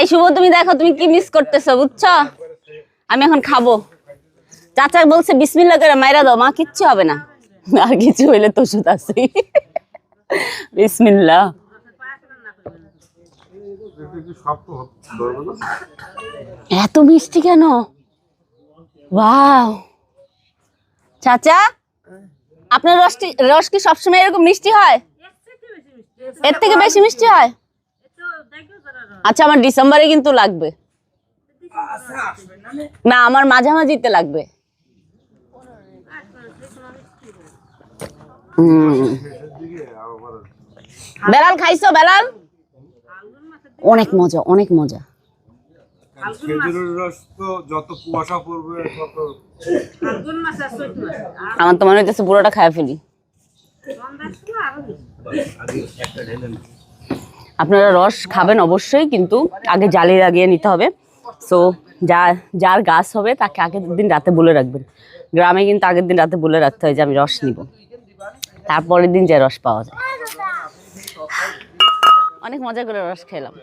এই শুভ, তুমি দেখো, তুমি কি মিস করতেছো, বুঝছ? আমি এখন খাব। চাচা বলছে, বিসমিল্লা করে মাইরা দাও, মা, কিচ্ছু হবে না। আর কিছু হইলে তো ওষুধ আছে বিসমিল্লা। এত মিষ্টি কেন? চাচা, আপনার রস কি সবসময় এরকম মিষ্টি হয়? এর থেকে বেশি মিষ্টি হয়? আচ্ছা আমার ডিসেম্বরে কিন্তু লাগবে। না আমার মাঝামাঝিতে লাগবে। বেলাল খাইছো বেলাল? অনেক মজা অনেক মজা। আমার তো মনে হইতেছে পুরোটা খায় ফেলি ঠান্ডা ছিল আরও বেশি। আপনারা রস খাবেন অবশ্যই, কিন্তু আগে জালি লাগিয়ে নিতে হবে। সো যা, যার গাছ হবে তাকে আগের দিন রাতে বলে রাখবেন। গ্রামে কিন্তু আগের দিন রাতে বলে রাখতে হয় যে, আমি রস নিব। তারপরের দিন যে রস পাওয়া যায়। অনেক মজা করে রস খেলাম।